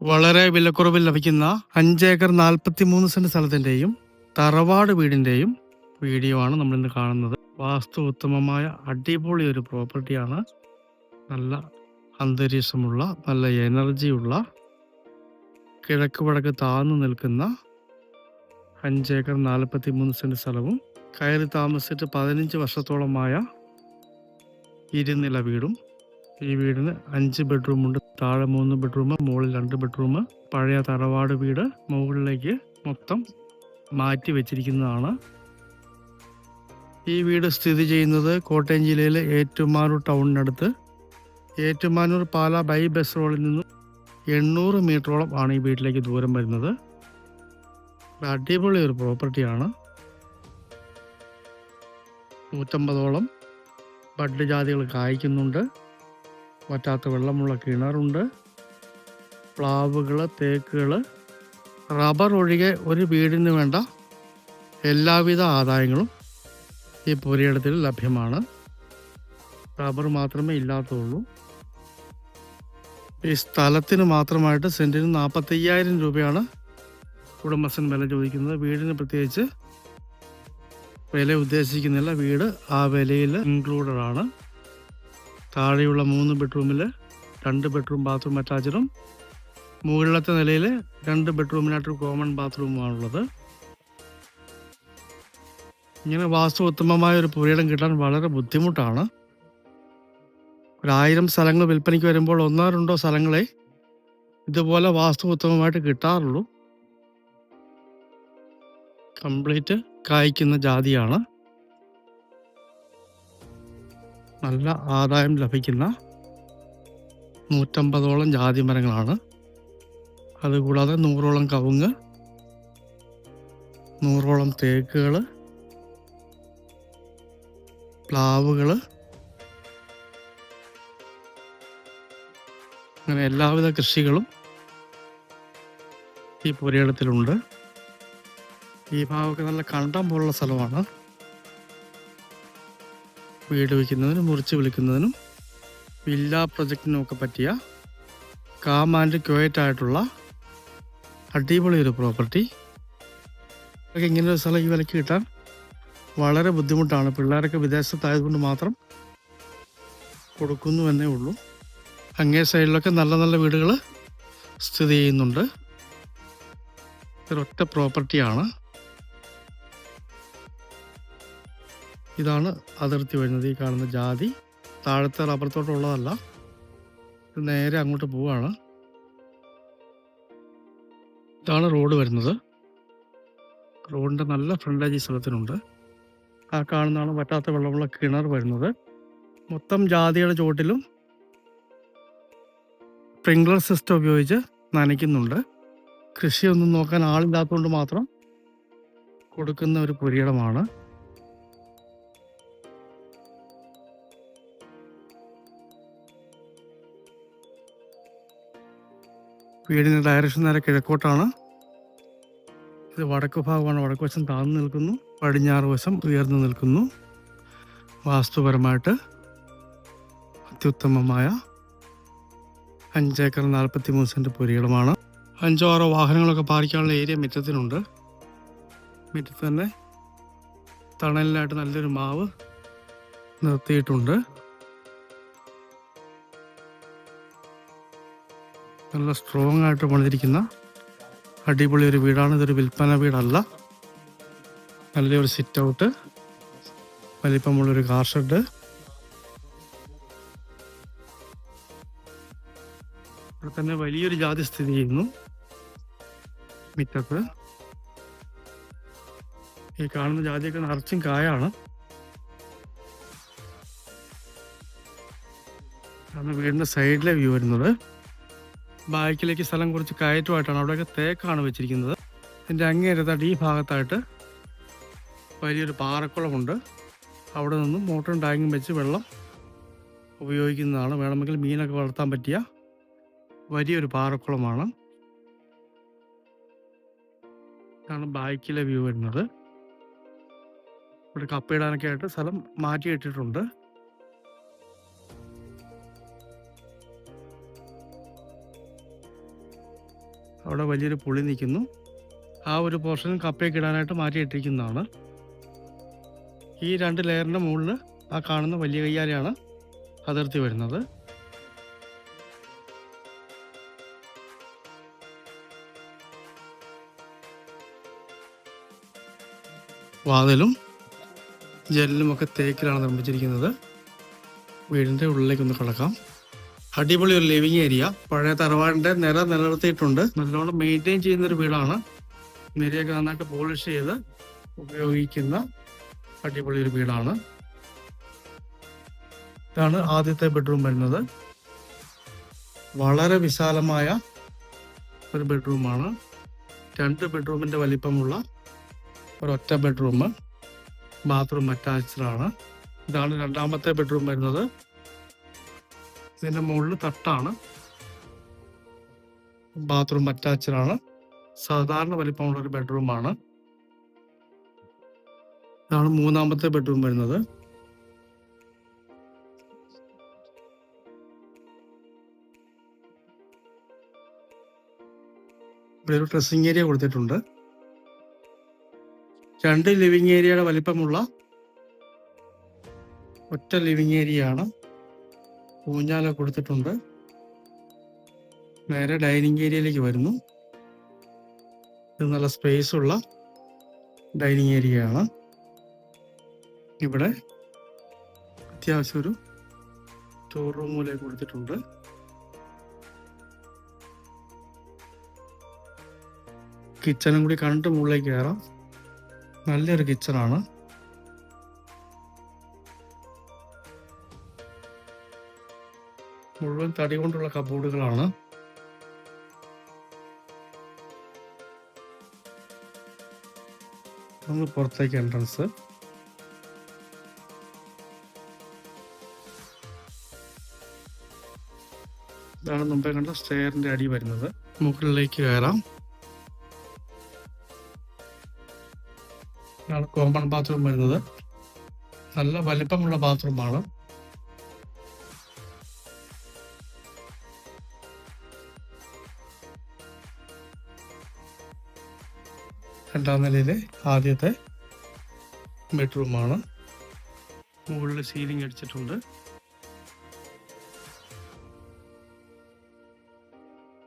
വളരെ വിലക്കുറവിൽ ലഭിക്കുന്ന അഞ്ചേക്കർ നാൽപ്പത്തി മൂന്ന് സെന്റ് സ്ഥലത്തിന്റെയും തറവാട് വീടിന്റെയും വീഡിയോ ആണ് നമ്മൾ ഇന്ന് കാണുന്നത്. വാസ്തു ഉത്തമമായ അടിപൊളി ഒരു പ്രോപ്പർട്ടിയാണ് നല്ല അന്തരീക്ഷമുള്ള നല്ല എനർജിയുള്ള കിഴക്ക് വടക്ക് താഴ്ന്നു നിൽക്കുന്ന അഞ്ചേക്കർ നാൽപ്പത്തി മൂന്ന് സെന്റ് സ്ഥലവും കയറി താമസിച്ചിട്ട് പതിനഞ്ച് വർഷത്തോളമായ ഇരുനില വീടും ഈ വീടിന് അഞ്ച് ബെഡ്റൂം ഉണ്ട്. താഴെ മൂന്ന് ബെഡ്റൂം മുകളിൽ രണ്ട് ബെഡ്റൂം പഴയ തറവാട് വീട് മുകളിലേക്ക് മൊത്തം മാറ്റി വെച്ചിരിക്കുന്നതാണ്. ഈ വീട് സ്ഥിതി ചെയ്യുന്നത് കോട്ടയം ജില്ലയിലെ ഏറ്റുമാനൂർ ടൗണിനടുത്ത്. ഏറ്റുമാനൂർ പാല ബൈ ബസ് റോഡിൽ നിന്നും എണ്ണൂറ് മീറ്ററോളം ആണ് ഈ വീട്ടിലേക്ക് ദൂരം വരുന്നത്. അടിപൊളി ഒരു പ്രോപ്പർട്ടിയാണ് നൂറ്റമ്പതോളം ബഡ് ജാതികൾ കായ്ക്കുന്നുണ്ട്. വറ്റാത്ത വെള്ളമുള്ള കിണറുണ്ട്. പ്ലാവുകൾ തേക്കുകൾ റബ്ബർ ഒഴികെ ഒരു വീടിന് വേണ്ട എല്ലാവിധ ആദായങ്ങളും ഈ പുരയിടത്തിൽ ലഭ്യമാണ്. റബ്ബർ മാത്രമേ ഇല്ലാത്തുള്ളൂ. ഈ സ്ഥലത്തിന് മാത്രമായിട്ട് സെന്റിന് നാൽപ്പത്തയ്യായിരം രൂപയാണ് ഉടമസ്ഥൻ വില ചോദിക്കുന്നത്. വീടിന് പ്രത്യേകിച്ച് വില ഉദ്ദേശിക്കുന്നില്ല. വീട് ആ വിലയിൽ ഇൻക്ലൂഡഡ് ആണ്. താഴെയുള്ള മൂന്ന് ബെഡ്റൂമിൽ രണ്ട് ബെഡ്റൂം ബാത്റൂം അറ്റാച്ചഡും മുകളിലത്തെ നിലയിൽ രണ്ട് ബെഡ്റൂമിനായിട്ടൊരു കോമൺ ബാത്റൂമുമാണുള്ളത്. ഇങ്ങനെ വാസ്തു ഉത്തമമായ ഒരു പുരയിടം കിട്ടാൻ വളരെ ബുദ്ധിമുട്ടാണ്. ഒരായിരം സ്ഥലങ്ങൾ വിൽപ്പനയ്ക്ക് വരുമ്പോൾ ഒന്നോ രണ്ടോ സ്ഥലങ്ങളെ ഇതുപോലെ വാസ്തു ഉത്തമമായിട്ട് കിട്ടാറുള്ളൂ. കംപ്ലീറ്റ് കായ്ക്കുന്ന ജാതിയാണ്. നല്ല ആദായം ലഭിക്കുന്ന നൂറ്റമ്പതോളം ജാതി മരങ്ങളാണ്. അതുകൂടാതെ നൂറോളം കവുങ്ങ് നൂറോളം തേക്കുകൾ പ്ലാവുകൾ അങ്ങനെ എല്ലാവിധ കൃഷികളും ഈ പുരയിടത്തിലുണ്ട്. ഈ ഭാഗമൊക്കെ നല്ല കണ്ടം പോലുള്ള സ്ഥലമാണ്. വീട് വയ്ക്കുന്നതിനും മുറിച്ച് വിളിക്കുന്നതിനും വില്ല പ്രൊജക്റ്റിനും ഒക്കെ പറ്റിയ കാം ആൻഡ് ക്വയറ്റ് ആയിട്ടുള്ള അടിപൊളി ഒരു പ്രോപ്പർട്ടി. ഒക്കെ ഇങ്ങനെ ഒരു സ്ഥലം ഈ വിലയ്ക്ക് കിട്ടാൻ വളരെ ബുദ്ധിമുട്ടാണ്. പിള്ളേരൊക്കെ വിദേശത്തായതുകൊണ്ട് മാത്രം കൊടുക്കുന്നു എന്നേ ഉള്ളൂ. അങ്ങേ സൈഡിലൊക്കെ നല്ല നല്ല വീടുകൾ സ്ഥിതി ചെയ്യുന്നുണ്ട്. ഇതൊരൊറ്റ പ്രോപ്പർട്ടിയാണ്. ഇതാണ് അതിർത്തി വരുന്നത്. ഈ കാണുന്ന ജാതി താഴത്തെ റബ്ബർ തോട്ടമുള്ളതല്ല നേരെ അങ്ങോട്ട് പോവാണ്. ഇതാണ് റോഡ് വരുന്നത്. റോഡിന്റെ നല്ല ഫ്രണ്ടേജ് ഈ സ്ഥലത്തിനുണ്ട്. ആ കാണുന്നതാണ് വറ്റാത്ത വെള്ളമുള്ള കിണർ വരുന്നത്. മൊത്തം ജാതിയുടെ ചുവട്ടിലും സ്പ്രിംഗ്ലർ സിസ്റ്റം ഉപയോഗിച്ച് നനയ്ക്കുന്നുണ്ട്. കൃഷിയൊന്നും നോക്കാൻ ആളില്ലാത്തതുകൊണ്ട് മാത്രം കൊടുക്കുന്ന ഒരു പുരിയിടമാണ്. വീടിന്റെ ഡയറക്ഷൻ നേരെ കിഴക്കോട്ടാണ്. ഇത് വടക്ക് ഭാഗമാണ്. വടക്ക് വശം താഴ്ന്നു നിൽക്കുന്നു. പടിഞ്ഞാറ് വശം ഉയർന്നു നിൽക്കുന്നു. വാസ്തുപരമായിട്ട് അത്യുത്തമമായ അഞ്ചേക്കർ നാൽപ്പത്തി മൂന്ന് സെന്റ് പുരികളുമാണ്. അഞ്ചോ ആറോ വാഹനങ്ങളൊക്കെ പാർക്കാനുള്ള ഏരിയ മുറ്റത്തിനുണ്ട്. മുറ്റത്ത് തന്നെ തണലിനായിട്ട് നല്ലൊരു മാവ് നിർത്തിയിട്ടുണ്ട്. നല്ല സ്ട്രോങ് ആയിട്ട് പണിതിരിക്കുന്ന അടിപൊളി ഒരു വീടാണ്. ഇതൊരു വിൽപ്പന വീടല്ല. നല്ലൊരു സിറ്റ് ഔട്ട് വലിപ്പമുള്ളൊരു കാർ ഷെഡ് ഇവിടെ തന്നെ വലിയൊരു ജാതി സ്ഥിതി ചെയ്യുന്നു. മിറ്റത്ത് ഈ കാണുന്ന ജാതിയൊക്കെ നിറച്ചും കായാണ്. വീടിന്റെ സൈഡിലെ വ്യൂ വരുന്നത്. ബാക്കിലേക്ക് സ്ഥലം കുറച്ച് കയറ്റമായിട്ടാണ് അവിടെയൊക്കെ തേക്കാണ് വെച്ചിരിക്കുന്നത്. എന്റെ അങ്ങേരത്തായിട്ട് ഈ ഭാഗത്തായിട്ട് വലിയൊരു പാറക്കുളമുണ്ട്. അവിടെ നിന്നും മോട്ടറും ടാങ്കും വെച്ച് വെള്ളം ഉപയോഗിക്കുന്നതാണ്. വേണമെങ്കിൽ മീനൊക്കെ വളർത്താൻ പറ്റിയ വലിയൊരു പാറക്കുളമാണ്. ഇതാണ് ബാക്കിലെ വ്യൂ വരുന്നത്. ഇവിടെ കപ്പയിടാനൊക്കെ ആയിട്ട് സ്ഥലം മാറ്റിയിട്ടിട്ടുണ്ട്. അവിടെ വലിയൊരു പുളി നിൽക്കുന്നു. ആ ഒരു പോർഷൻ കപ്പയൊക്കെ ഇടാനായിട്ട് മാറ്റിയിട്ടിരിക്കുന്നതാണ്. ഈ രണ്ട് ലെയറിന്റെ മുകളിൽ ആ കാണുന്ന വലിയ കയ്യാലയാണ് അതിർത്തി വരുന്നത്. വാതിലും ജനലുമൊക്കെ തേക്കിലാണ് നിർമ്മിച്ചിരിക്കുന്നത്. വീടിന്റെ ഉള്ളിലേക്കൊന്ന് കിടക്കാം. അടിപൊളി ഒരു ലിവിങ് ഏരിയ പഴയ തറവാടിന്റെ നില നിലനിർത്തിയിട്ടുണ്ട്. നല്ലോണം മെയിന്റെയിൻ ചെയ്യുന്ന ഒരു വീടാണ്. നിരയൊക്കെ നന്നായിട്ട് പോളിഷ് ചെയ്ത് ഉപയോഗിക്കുന്ന അടിപൊളി ഒരു വീടാണ്. ഇതാണ് ആദ്യത്തെ ബെഡ്റൂം വരുന്നത്. വളരെ വിശാലമായ ഒരു ബെഡ്റൂമാണ് രണ്ട് ബെഡ്റൂമിന്റെ വലിപ്പമുള്ള ഒരൊറ്റ ബെഡ്റൂം ബാത്റൂം അറ്റാച്ച്ഡ് ആണ്. ഇതാണ് രണ്ടാമത്തെ ബെഡ്റൂം വരുന്നത്. ഇതിന്റെ മുകളിൽ തട്ടാണ്. ബാത്റൂം അറ്റാച്ച്ഡ് ആണ് സാധാരണ വലിപ്പമുള്ള ഒരു ബെഡ്റൂമാണ് ഇതാണ് മൂന്നാമത്തെ ബെഡ്റൂം വരുന്നത്. ഇവിടെ ഒരു ഡ്രസ്സിംഗ് ഏരിയ കൊടുത്തിട്ടുണ്ട്. രണ്ട് ലിവിംഗ് ഏരിയയുടെ വലിപ്പമുള്ള ഒറ്റ ലിവിംഗ് ഏരിയ ആണ്. ഊഞ്ഞാല കൊടുത്തിട്ടുണ്ട്. നേരെ ഡൈനിങ് ഏരിയയിലേക്ക് വരുന്നു. ഇത് നല്ല സ്പേസ് ഉള്ള ഡൈനിങ് ഏരിയയാണ്. ഇവിടെ അത്യാവശ്യം ഒരു സ്റ്റോർ റൂം പോലെ കൊടുത്തിട്ടുണ്ട്. കിച്ചണും കൂടി കണ്ടിട്ട് മുകളിലേക്ക് കയറാം. നല്ലൊരു കിച്ചണാണ് മുഴുവൻ തടി കൊണ്ടുള്ള കബോർഡുകളാണ്. ഒന്ന് പുറത്തേക്ക് എൻട്രൻസ് ഇതാണ് മുമ്പേ കണ്ട സ്റ്റെയറിന്റെ അടി വരുന്നത്. മുകളിലേക്ക് കയറാം. ഇതാണ് കോമൺ ബാത്റൂം വരുന്നത്. നല്ല വലിപ്പമുള്ള ബാത്റൂമാണ് രണ്ടാം നിലയിലെ ആദ്യത്തെ ബെഡ്റൂമാണ്. മുകളിൽ സീലിംഗ് അടിച്ചിട്ടുണ്ട്.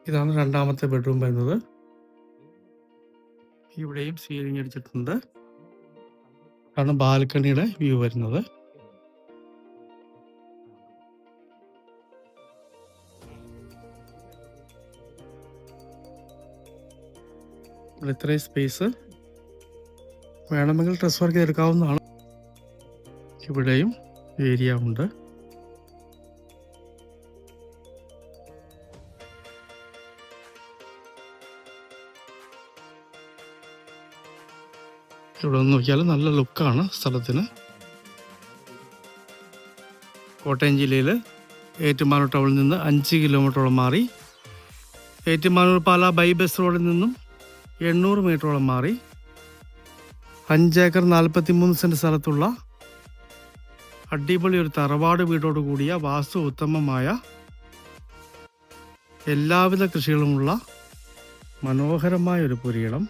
ഇതാണ് രണ്ടാമത്തെ ബെഡ്റൂം വരുന്നത് ഇവിടെയും സീലിംഗ് അടിച്ചിട്ടുണ്ട്. ആണ് ബാൽക്കണിയുടെ വ്യൂ വരുന്നത്. ഇവിടെ ഇത്രയും സ്പേസ് വേണമെങ്കിൽ ഡ്രസ് വർക്ക് എടുക്കാവുന്നതാണ് ഇവിടെയും ഏരിയ ഉണ്ട്. ഇവിടെ നിന്ന് നോക്കിയാൽ നല്ല ലുക്കാണ് സ്ഥലത്തിന്. കോട്ടയം ജില്ലയിൽ ഏറ്റുമാനൂർ ടൗണിൽ നിന്ന് അഞ്ച് കിലോമീറ്ററോളം മാറി. ഏറ്റുമാനൂർ പാല ബൈ ബസ് റോഡിൽ നിന്നും എണ്ണൂറ് മീറ്ററോളം മാറി അഞ്ചേക്കർ നാൽപ്പത്തി മൂന്ന് സെന്റ് സ്ഥലത്തുള്ള അടിപൊളി ഒരു തറവാട് വീടോട് കൂടിയ വാസ്തു ഉത്തമമായ എല്ലാവിധ കൃഷികളുമുള്ള മനോഹരമായ ഒരു പുരയിടം.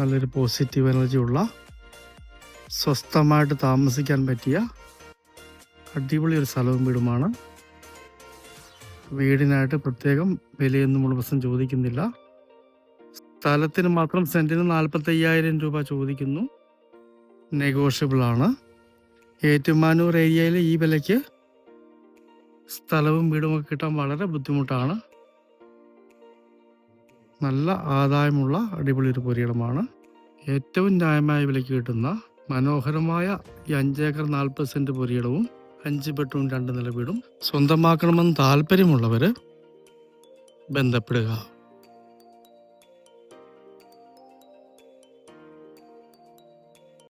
നല്ലൊരു പോസിറ്റീവ് എനർജി ഉള്ള സ്വസ്ഥമായിട്ട് താമസിക്കാൻ പറ്റിയ അടിപൊളി ഒരു സ്ഥലവും വീടുമാണ്. വീടിനായിട്ട് പ്രത്യേകം വിലയൊന്നും ഉടമസ്ഥൻ ചോദിക്കുന്നില്ല. സ്ഥലത്തിന് മാത്രം സെന്റിന് നാൽപ്പത്തി അയ്യായിരം രൂപ ചോദിക്കുന്നു. നെഗോഷ്യബിൾ ആണ്. ഏറ്റുമാനൂർ ഏരിയയിൽ ഈ വിലയ്ക്ക് സ്ഥലവും വീടുമൊക്കെ കിട്ടാൻ വളരെ ബുദ്ധിമുട്ടാണ്. നല്ല ആദായമുള്ള അടിപൊളി ഒരു പുരയിടമാണ്. ഏറ്റവും ന്യായമായ വിലയ്ക്ക് കിട്ടുന്ന മനോഹരമായ ഈ അഞ്ചേക്കർ നാൽപ്പത് സെന്റ് പുരയിടവും അഞ്ച് ബെഡ്റൂം രണ്ട് നില വീടും സ്വന്തമാക്കണമെന്ന് താല്പര്യമുള്ളവർ ബന്ധപ്പെടുക.